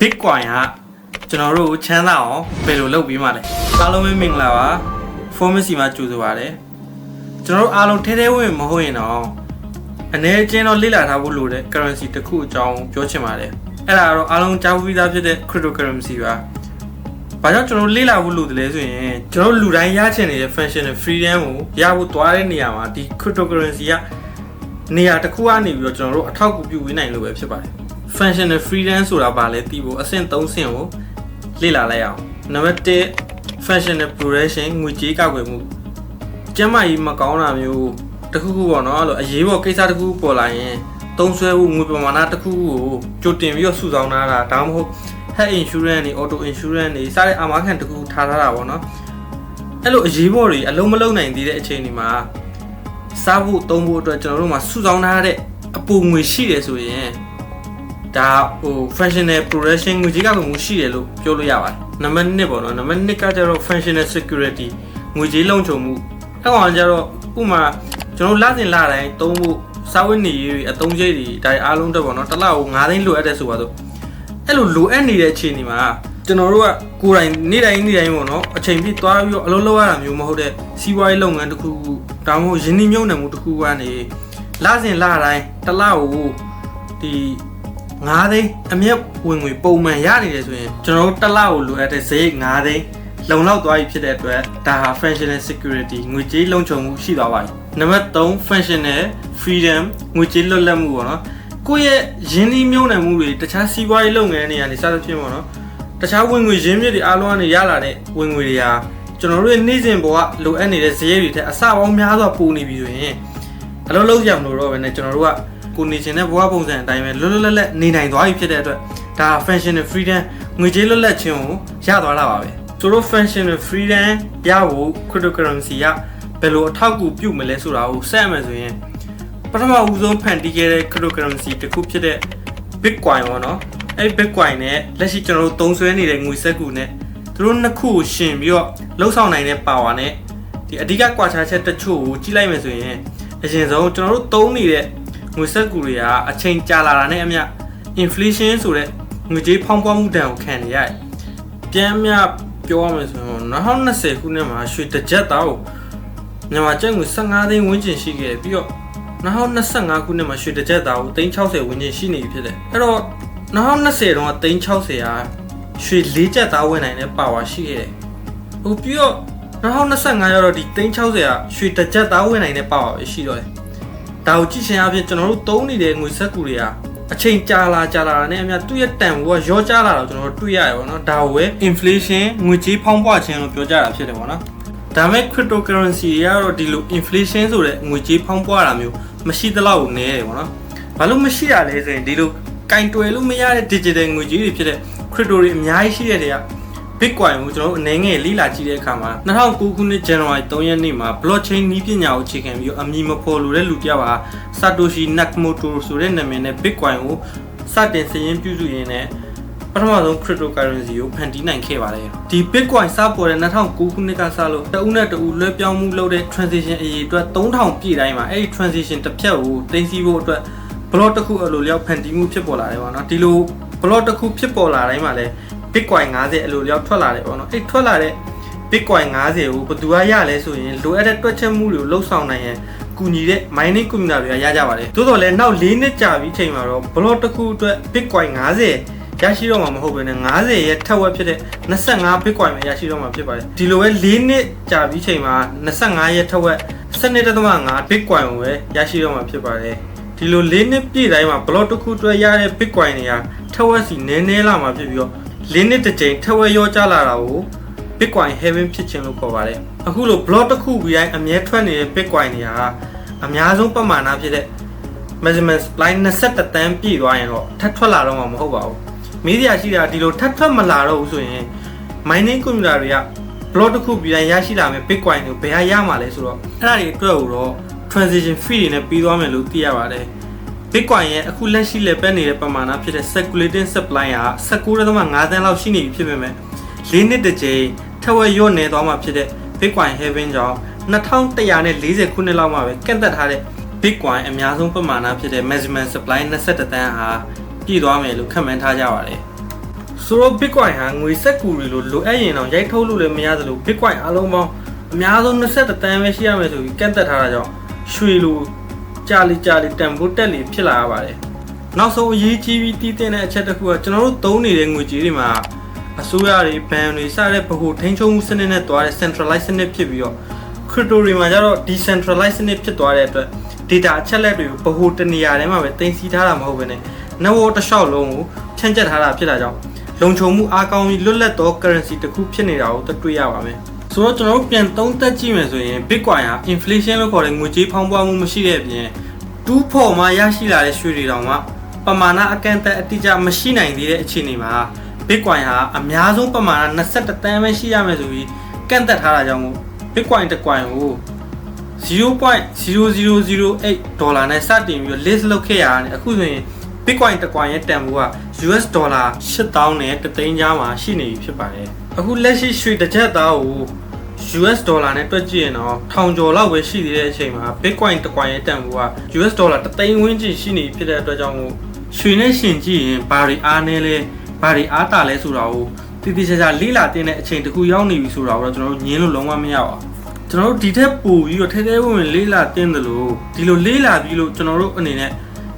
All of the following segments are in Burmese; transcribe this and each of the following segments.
Bitcoin ကကျွန်တော်တို့ချမ်းသာအောင်ဘယ်လိုလုပ်ပြီးမှလဲအားလုံးပဲမင်္ဂလာပါ Pharmacy မှာကြိုဆိုပါရစေကျွန်တော်တို့အားလုံးထဲထဲဝင်ဝင်မဟုတ်ရင်တော့အနေအချင်းတော့လေ့လာထားဖို့လိုတဲ့ currency တစ်ခုအကြောင်းပြောချင်ပါတယ်အဲ့ဒါကတော့အားလုံးကြားပြီးသားဖြစ်တဲ့ cryptocurrency ပါဘာကြောင့်ကျွန်တော်တို့လေ့လာဖို့လိုတယ်လဲဆိုရင်ကျွန်တော်တို့လူတိုင်းရချင်နေတဲ့ functional freedom ကိုရဖို့သွားတဲ့နေရာမှာဒီ cryptocurrency ကနေရာတစ်ခုကနေပြီးတော့ကျွန်တော်တို့အထောက်အကူပြုဝေးနိုင်လို့ပဲဖြစ်ပါတယ် functional freedom ဆိုတာဘာလဲသိဖို့အဆင့်3ဆင့်ကိုလေ့လာလိုက်အောင်နံပါတ်1 functional progression ငွေကြေးကောက်ွယ်မှုကျန်းမာရေးမကောင်းတာမျိုးတစ်ခုခုပေါ့နော်အဲ့လိုအရေးပေါ်ကိစ္စတစ်ခုပေါ်လာရင်သုံးဆွဲဖို့ငွေပမာဏတစ်ခုကိုကြိုတင်ပြီးတော့စုဆောင်းထားတာဒါမှမဟုတ် health insurance တွေ auto insurance တွေစတဲ့အာမခံတစ်ခုထားထားတာပေါ့နော်အဲ့လိုအရေးပေါ်တွေအလုံးမလုံးနိုင်သေးတဲ့အချိန်ဒီမှာစားဖို့သုံးဖို့အတွက်ကျွန်တော်တို့မှာစုဆောင်းထားတဲ့အပူငွေရှိတယ်ဆိုရင် ဒါဟို functional progression ငွေကြေးကောက်မှုရှိတယ်လို့ပြောလို့ရပါတယ်နံပါတ်1ပေါ့နော်နံပါတ်2ကကျတော့ functional security ငွေကြေးလုံခြုံမှုအဲ့ကောင်ကကျတော့ဥပမာကျွန်တော်လစဉ်လတိုင်းသုံးဖို့စာဝတ်နေရေးတွေအသုံးစရိတ်တွေဒါအားလုံးတက်ပေါ့နော်တစ်လကို9သိန်းလိုအပ်တဲ့ဆိုပါတော့အဲ့လိုလိုအပ်နေတဲ့အခြေအနေမှာကျွန်တော်တို့ကကိုယ်တိုင်နေ့တိုင်းနေ့တိုင်းပေါ့နော်အချိန်ပြည့်သွားပြီးတော့အလုပ်လုပ်ရတာမျိုးမဟုတ်တဲ့စီးပွားရေးလုပ်ငန်းတစ်ခုခုဒါမှမဟုတ်ယင်းနှိမ့်မြုံနယ်မှုတစ်ခုကနေလစဉ်လတိုင်းတစ်လကိုဒီ 9သိန်းအမြက်ဝင်ငွေပုံမှန်ရနေတယ်ဆိုရင်ကျွန်တော်တို့တစ်လကိုလိုအပ်တဲ့ဈေး9သိန်းလုံလောက်သွားပြီဖြစ်တဲ့အတွက်ဒါဟာ functional security ငွေကြေးလုံခြုံမှုရှိသွားပါပြီနံပါတ်3 functional freedom ငွေကြေးလွတ်လပ်မှုပေါ့နော်ကိုယ့်ရဲ့ရင်းနှီးမြှုပ်နှံမှုတွေတခြားစီးပွားရေးလုပ်ငန်းတွေကနေစသဖြင့်ပေါ့နော်တခြားဝင်ငွေရင်းမြစ်တွေအားလုံးကနေရလာတဲ့ဝင်ငွေတွေဟာကျွန်တော်တို့ရဲ့နေ့စဉ်ဘဝလိုအပ်နေတဲ့ဈေးတွေထက်အဆပေါင်းများစွာပိုနေပြီဆိုရင်အလုပ်လုပ်ရမလို့တော့ပဲねကျွန်တော်တို့က ကိုနေချင်တဲ့ဘဝပုံစံအတိုင်းပဲလွတ်လွတ်လပ်လပ်နေနိုင်သွားပြီဖြစ်တဲ့အတွက်ဒါ functional freedom ငွေကြေးလွတ်လပ်ခြင်းကိုရသွားတာပါပဲဆိုတော့ functional freedom ရဖို့ cryptocurrency ကဘယ်လိုအထောက်အကူပြုမလဲဆိုတာကိုစက်မယ်ဆိုရင်ပထမဦးဆုံးဖန်တီးခဲ့တဲ့ cryptocurrency တစ်ခုဖြစ်တဲ့ Bitcoin ပေါ့နော်အဲ့ Bitcoin နဲ့လက်ရှိကျွန်တော်တို့သုံးစွဲနေတဲ့ငွေစက်ကူနဲ့သူတို့နှစ်ခုကိုရှင်ပြီးတော့လှုပ်ဆောင်နိုင်တဲ့ power နဲ့ဒီအဓိကကွာခြားချက်တချို့ကိုကြည့်လိုက်မယ်ဆိုရင်အရင်ဆုံးကျွန်တော်တို့သုံးနေတဲ့ ငွေစက်ကူတွေကအချိန်ကြာလာတာနဲ့အမျှ inflation ဆိုတဲ့ငွေကြေးဖောင်းပွားမှုတန်ကိုခံနေရတယ်။ပြန်မြပြောရမယ်ဆိုရင်2020ခုနှစ်မှာရွှေတစ်ကြက်တောက်မြန်မာကျပ်ငွေ15သိန်းဝန်းကျင်ရှိခဲ့တယ်ပြီးတော့2025ခုနှစ်မှာရွှေတစ်ကြက်တောက်360ဝန်းကျင်ရှိနေပြီဖြစ်တယ်။အဲ့တော့2020တုန်းက360ဟာရွှေ၄ကြက်သားဝင်နိုင်တဲ့ပါဝါရှိခဲ့တယ်။ဟိုပြီးတော့2025ရောက်တော့ဒီ360ကရွှေတစ်ကြက်သားဝင်နိုင်တဲ့ပါဝါပဲရှိတော့တယ်။ ဒါကိုကြည့်ချင်အပြင်ကျွန်တော်တို့သုံးနေတဲ့ငွေစက်ကူတွေဟာအချိန်ကြာလာကြာလာတာနဲ့အများသူ့ရဲ့တန်ဖိုးကရောကျလာတော့ကျွန်တော်တို့တွေ့ရတယ်ပေါ့နော်ဒါကိုပဲ inflation ငွေကြေးဖောင်းပွားခြင်းလို့ပြောကြတာဖြစ်တယ်ပေါ့နော်ဒါမဲ့ cryptocurrency တွေကတော့ဒီလို inflation ဆိုတဲ့ငွေကြေးဖောင်းပွားတာမျိုးမရှိသလောက်နည်းတယ်ပေါ့နော်ဘာလို့မရှိရလဲဆိုရင်ဒီလိုကင်တွယ်လို့မရတဲ့ digital ငွေကြေးတွေဖြစ်တဲ့ crypto တွေအများကြီးရှိတဲ့တွေက Bitcoin ကိုကျွန်တော်တို့အနေငယ်လေ့လာကြည့်တဲ့အခါမှာ2009ခုနှစ် January 3ရက်နေ့မှာ blockchain နည်းပညာကိုအခြေခံပြီးတော့အမည်မဖော်လိုတဲ့လူတစ်ယောက်ဟာ Satoshi Nakamoto ဆိုတဲ့နာမည်နဲ့ Bitcoin ကိုစတင်စည်ရင်းပြုစုရင်းနဲ့ပထမဆုံး cryptocurrency ကိုဖန်တီးနိုင်ခဲ့ပါတယ်ဒီ Bitcoin စပေါ်တဲ့2009ခုနှစ်ကစလို့တဦးနဲ့တဦးလွှဲပြောင်းမှုလုပ်တဲ့ transition အရေးအတွက်3000ပြည့်တိုင်းမှာအဲ့ဒီ transition တစ်ဖြတ်ကိုတင်စီဖို့အတွက် block တစ်ခုအလိုလျောက်ဖန်တီးမှုဖြစ်ပေါ်လာတယ်ပေါ့နော်ဒီလို block တစ်ခုဖြစ်ပေါ်လာတိုင်းမှာလည်း Bitcoin 50အလိုလျောက်ထွက်လာတယ်ပေါ့နော်အဲ့ထွက်လာတဲ့ Bitcoin 50ကိုဘယ်သူကရလဲဆိုရင်လိုအပ်တဲ့တွက်ချက်မှုတွေကိုလှုပ်ဆောင်နိုင်ရန်ကူညီတဲ့ mining community တွေကရကြပါတယ်သို့တော်လည်းနောက်၄နှစ်ကြာပြီးချိန်မှာတော့ block တစ်ခုအတွက် Bitcoin 50ရရှိတော့မှာမဟုတ်ဘဲနဲ့50ရဲ့ထက်ဝက်ဖြစ်တဲ့25 Bitcoin ပဲရရှိတော့မှာဖြစ်ပါတယ်ဒီလိုပဲ၄နှစ်ကြာပြီးချိန်မှာ25ရဲ့ထက်ဝက်12.5 Bitcoin ကိုပဲရရှိတော့မှာဖြစ်ပါတယ်ဒီလို၄နှစ်ပြည့်တိုင်းမှာ block တစ်ခုအတွက်ရတဲ့ Bitcoin တွေကထက်ဝက်စီနည်းနည်းလာမှာဖြစ်ပြီးတော့ လင်းနှစ်တစ်ကြိမ်ထက်ဝက်ရောကြလာတာကို Bitcoin Heaven ဖြစ်ခြင်းလို့ခေါ်ပါတယ်အခုလို block တစ်ခုပြီးတိုင်းအမြဲထွက်နေတဲ့ Bitcoin တွေဟာအများဆုံးပမာဏဖြစ်တဲ့ measurement supply 21တန်းပြည့်သွားရင်တော့ထပ်ထွက်လာတော့မှာမဟုတ်ပါဘူးမေးစရာရှိတာဒီလိုထပ်ထွက်မလာတော့ဘူးဆိုရင် mining computer တွေက block တစ်ခုပြီးတိုင်းရရှိလာမယ့် Bitcoin ကိုဘယ်ဟာရမှာလဲဆိုတော့အဲ့ဒါတွေအတွက်ကိုတော့ transition fee တွေနဲ့ပြီးသွားမယ်လို့သိရပါတယ် Bitcoin ရဲ့အခုလက်ရှိလက်ပတ်နေတဲ့ပမာဏဖြစ်တဲ့ circulating supply က19.5သန်းလောက်ရှိနေပြီဖြစ်ပေမဲ့၄နှစ်တစ်ကြိမ်ထက်ဝက်ရော့နေသွားမှာဖြစ်တဲ့ Bitcoin Heaven ကြောင့်2140ခုနှစ်လောက်မှာပဲကန့်သက်ထားတဲ့ Bitcoin အများဆုံးပမာဏဖြစ်တဲ့ maximum supply 21တန်းဟာပြည့်သွားမယ်လို့ခန့်မှန်းထားကြပါတယ်ဆိုတော့ Bitcoin ဟာငွေစက်ကူတွေလိုလိုအပ်ရင်တော့ရိုက်ထုတ်လို့လည်းမရသလို Bitcoin အလုံးပေါင်းအများဆုံး21တန်းပဲရှိရမယ်ဆိုပြီးကန့်သက်ထားတာကြောင့်ရွှေလို ကြာလီကြာလီတန်ဖိုးတက်လီဖြစ်လာရပါတယ်နောက်ဆုံးအရေးကြီးပြီးတည်တဲ့အချက်တစ်ခုကကျွန်တော်တို့သုံးနေတဲ့ငွေကြေးတွေမှာအစိုးရတွေဘဏ်တွေစတဲ့ဗဟိုထိန်းချုပ်မှုစနစ်နဲ့တွားတဲ့ centralized စနစ်ဖြစ်ပြီးတော့ crypto တွေမှာကျတော့ decentralized စနစ်ဖြစ်သွားတဲ့အတွက် data အချက်လက်တွေကိုဗဟိုတနေရာထဲမှာပဲတင်စီထားတာမဟုတ်ဘဲနဲ့ network တစ်လျှောက်လုံးကိုဖြန့်ကျက်ထားတာဖြစ်တာကြောင့်လုံခြုံမှုအားကောင်းပြီးလွတ်လပ်သော currency တစ်ခုဖြစ်နေတာကိုတွေ့ရပါမယ်။ ဆိုတော့ကျွန်တော်တို့ပြန်သုံးသပ်ကြည့်မယ်ဆိုရင် Bitcoin ဟာ inflation လို့ခေါ်တဲ့ငွေကြေးဖောင်းပွားမှုမရှိတဲ့အပြင်တူးဖော်မှရရှိလာတဲ့ရွှေတွေတောင်မှပမာဏအကန့်အသတ်အတိအကျမရှိနိုင်သေးတဲ့အခြေအနေမှာ Bitcoin ဟာအများဆုံးပမာဏ21တန်းပဲရှိရမယ်ဆိုပြီးကန့်သက်ထားတာကြောင့် Bitcoin တစ် coin ကို0.0008ဒေါ်လာနဲ့စတင်ပြီး list လုပ်ခဲ့ရတယ်အခုဆိုရင် Bitcoin တစ် coin ရဲ့တန်ဖိုးက US ဒေါ်လာ8000နဲ့တသိန်းကြားမှာရှိနေပြီဖြစ်ပါတယ် အခုလက်ရှိရွှေတစ်ချက်သားကို US ဒေါ်လာနဲ့တွက်ကြည့်ရင်တော့ထောင်ကျော်လောက်ပဲရှိသေးတဲ့အချိန်မှာ Bitcoin တစ် coin ရဲ့တန်ဖိုးက US ဒေါ်လာတသိန်းဝန်းကျင်ရှိနေဖြစ်တဲ့အတွက်ကြောင့်မို့ရွှေနဲ့ရှင်ကြည့်ရင်ဘာတွေအားနေလဲဘာတွေအားတာလဲဆိုတာကိုတိတိကျကျလေးလာတင်တဲ့အချိန်တခုရောက်နေပြီဆိုတာကိုတော့ကျွန်တော်တို့ညင်းလို့လုံးဝမရပါဘူးကျွန်တော်တို့ဒီထက်ပိုပြီးတော့ထဲထဲဝင်ဝင်လေးလာတင်းတယ်လို့ဒီလိုလေးလာပြီးလို့ကျွန်တော်တို့အနေနဲ့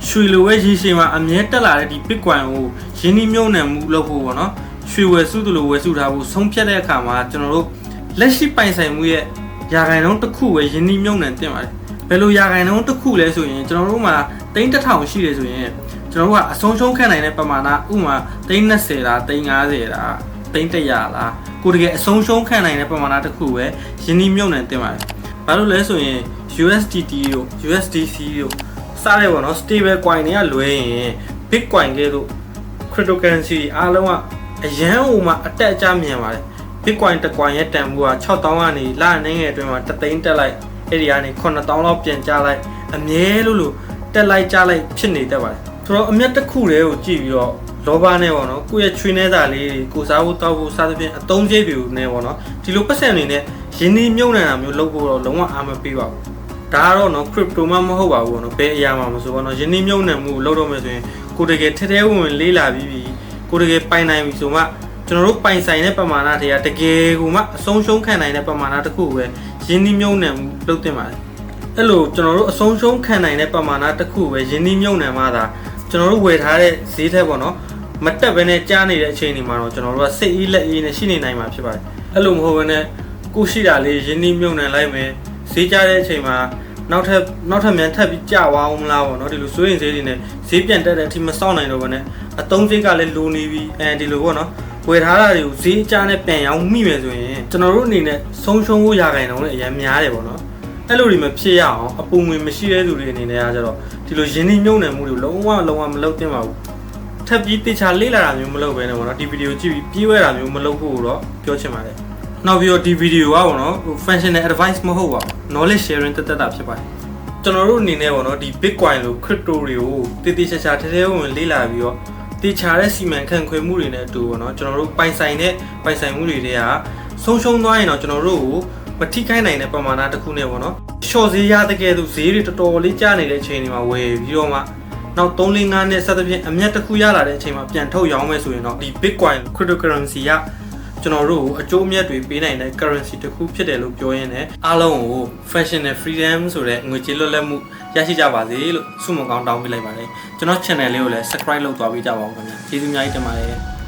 ရွှေလိုပဲရေရှည်မှာအမြဲတက်လာတဲ့ဒီ Bitcoin ကိုရင်းနှီးမြှုပ်နှံမှုလုပ်ဖို့ပေါ့နော် ရွှေဝယ်စုတယ်လို့ဝယ်စုထားဖို့ဆုံးဖြတ်တဲ့အခါမှာကျွန်တော်တို့လက်ရှိပိုင်ဆိုင်မှုရဲ့ယာခိုင်နှုန်းတစ်ခုပဲရင်းနှီးမြှုပ်နှံတင်ပါတယ်ဘယ်လိုယာခိုင်နှုန်းတစ်ခုလဲဆိုရင်ကျွန်တော်တို့မှာတိန်းတစ်ထောင်ရှိတယ်ဆိုရင်ကျွန်တော်တို့ကအဆုံးရှုံးခံနိုင်တဲ့ပမာဏဥမာတိန်း20လားတိန်း50လားတိန်း100လားကိုတကယ်အဆုံးရှုံးခံနိုင်တဲ့ပမာဏတစ်ခုပဲယင်းနှီးမြုပ်နှံတင်ပါတယ်။ဘာလို့လဲဆိုရင် USDT တို့ USDC တို့စတဲ့ပေါ့နော် stable coin တွေကလွဲရင် Bitcoin ကဲတို့ cryptocurrency အားလုံးက အရန်ဟိုမှာအတက်အကျမြန်ပါတယ်။ Bitcoin တစ် coin ရဲ့တန်ဖိုးက6000ကနေလအနေငယ်အတွင်းမှာတသိန်းတက်လိုက်အဲ့ဒီကနေ9000လောက်ပြန်ကျလိုက်အမြဲလို့လို့တက်လိုက်ကျလိုက်ဖြစ်နေတတ်ပါတယ်။ဆိုတော့အမျက်တစ်ခုတည်းကိုကြည့်ပြီးတော့လောဘနဲ့ပေါ့နော်ကိုယ့်ရဲ့ချွေးနှဲစာလေးတွေကိုစားဖို့တောက်ဖို့စားသဖြင့်အသုံးကျေးပြူနဲ့ပေါ့နော်ဒီလိုပတ်စံအနေနဲ့ရင်းနှီးမြုပ်နှံတာမျိုးလုပ်ဖို့တော့လုံးဝအားမပေးပါဘူးဒါကတော့နော် crypto မှမဟုတ်ပါဘူးပေါ့နော်ဘယ်အရာမှမဆိုပေါ့နော်ယင်းနှီးမြုပ်နှံမှုလုပ်တော့မယ်ဆိုရင်ကိုတကယ်ထဲထဲဝင်ဝင်လေးလာပြီးပြီ ကိုတကယ်ပိုင်နိုင်ပြီဆိုမှကျွန်တော်တို့ပိုင်ဆိုင်တဲ့ပမာဏတွေကတကယ်ကိုမှအဆုံးရှုံးခံနိုင်တဲ့ပမာဏတစ်ခုပဲယင်းနှီးမြုပ်နှံမှုလုပ်တင်ပါတယ်အဲ့လိုကျွန်တော်တို့အဆုံးရှုံးခံနိုင်တဲ့ပမာဏတစ်ခုပဲယင်းနှီးမြုပ်နှံမှသာကျွန်တော်တို့ဝယ်ထားတဲ့ဈေးထက်ပေါ့နော်မတက်ဘဲနဲ့ကြားနေတဲ့အချိန်ဒီမှာတော့ကျွန်တော်တို့ကစိတ်အေးလက်အေးနဲ့ရှိနေနိုင်မှာဖြစ်ပါတယ်အဲ့လိုမဟုတ်ဘဲနဲ့ကိုရှိတာလေးရင်းနှီးမြုပ်နှံလိုက်မယ်ဈေးကြတဲ့အချိန်မှာ နောက်ထပ်နောက်ထပ်မြန်ထပ်ပြီးကြွားအောင်မလားပေါ့နော်ဒီလိုစိုးရင်ဈေးတွေနဲ့ဈေးပြန်တက်တဲ့အထိမစောင့်နိုင်တော့ဘဲနဲ့အတုံးဈေးကလည်းလိုနေပြီအဲဒီလိုပေါ့နော်ဝယ်ထားတာတွေကိုဈေးအကျနဲ့ပြန်ရောင်းမိမယ်ဆိုရင်ကျွန်တော်တို့အနေနဲ့ဆုံးရှုံးဖို့ရခိုင်တော့လည်းအများများတယ်ပေါ့နော်အဲ့လိုတွေမဖြစ်ရအောင်အပူငွေမရှိတဲ့သူတွေအနေနဲ့ကကြတော့ဒီလိုရင်းနှီးမြုပ်နှံမှုတွေလုံးဝလုံးဝမလုပ်သင့်ပါဘူးထပ်ပြီးတေချာလေ့လာတာမျိုးမလုပ်ဘဲနဲ့ပေါ့နော်ဒီဗီဒီယိုကြည့်ပြီးပြေးဝဲတာမျိုးမလုပ်ဖို့တော့ပြောချင်ပါတယ် နောက်ပြီးတော့ဒီဗီဒီယိုကပေါ့နော် functional advice မဟုတ်ပါဘူး knowledge sharing တက်တက်တာဖြစ်ပါတယ်ကျွန်တော်တို့အနေနဲ့ပေါ့နော်ဒီ bitcoin လို့ crypto တွေကိုတည်တည်ချာချာထဲထဲဝင်ဝင်လေ့လာပြီးတော့တေချာတဲ့စီမံခန့်ခွဲမှုတွေနဲ့အတူပေါ့နော်ကျွန်တော်တို့ပိုင်ဆိုင်တဲ့ပိုင်ဆိုင်မှုတွေတွေကဆုံးရှုံးသွားရင်တော့ကျွန်တော်တို့ကိုမထိခိုက်နိုင်တဲ့ပမာဏတစ်ခုနဲ့ပေါ့နော်ရှော့ဈေးရတဲ့ကဲသူဈေးတွေတော်တော်လေးကျနေတဲ့အချိန်တွေမှာဝယ်ပြီးတော့မှနောက်3 4 5နဲ့စသဖြင့်အမြတ်တစ်ခုရလာတဲ့အချိန်မှာပြန်ထုတ်ရောင်းမယ်ဆိုရင်တော့ဒီ Bitcoin cryptocurrency က ကျွန်တော်တို့အကျိုးအမြတ်တွေပေးနိုင်တဲ့ currency တစ်ခုဖြစ်တယ်လို့ပြောရင်းနဲ့အားလုံးကို fashion and freedom ဆိုတဲ့ငွေကြေးလွတ်လပ်မှုရရှိကြပါစေလို့ဆုမွန်ကောင်းတောင်းပေးလိုက်ပါတယ်ကျွန်တော် channel လေးကိုလည်း subscribe လုပ်သွားပေးကြပါဦးခင်ဗျာကျေးဇူးအများကြီးတင်ပါတယ်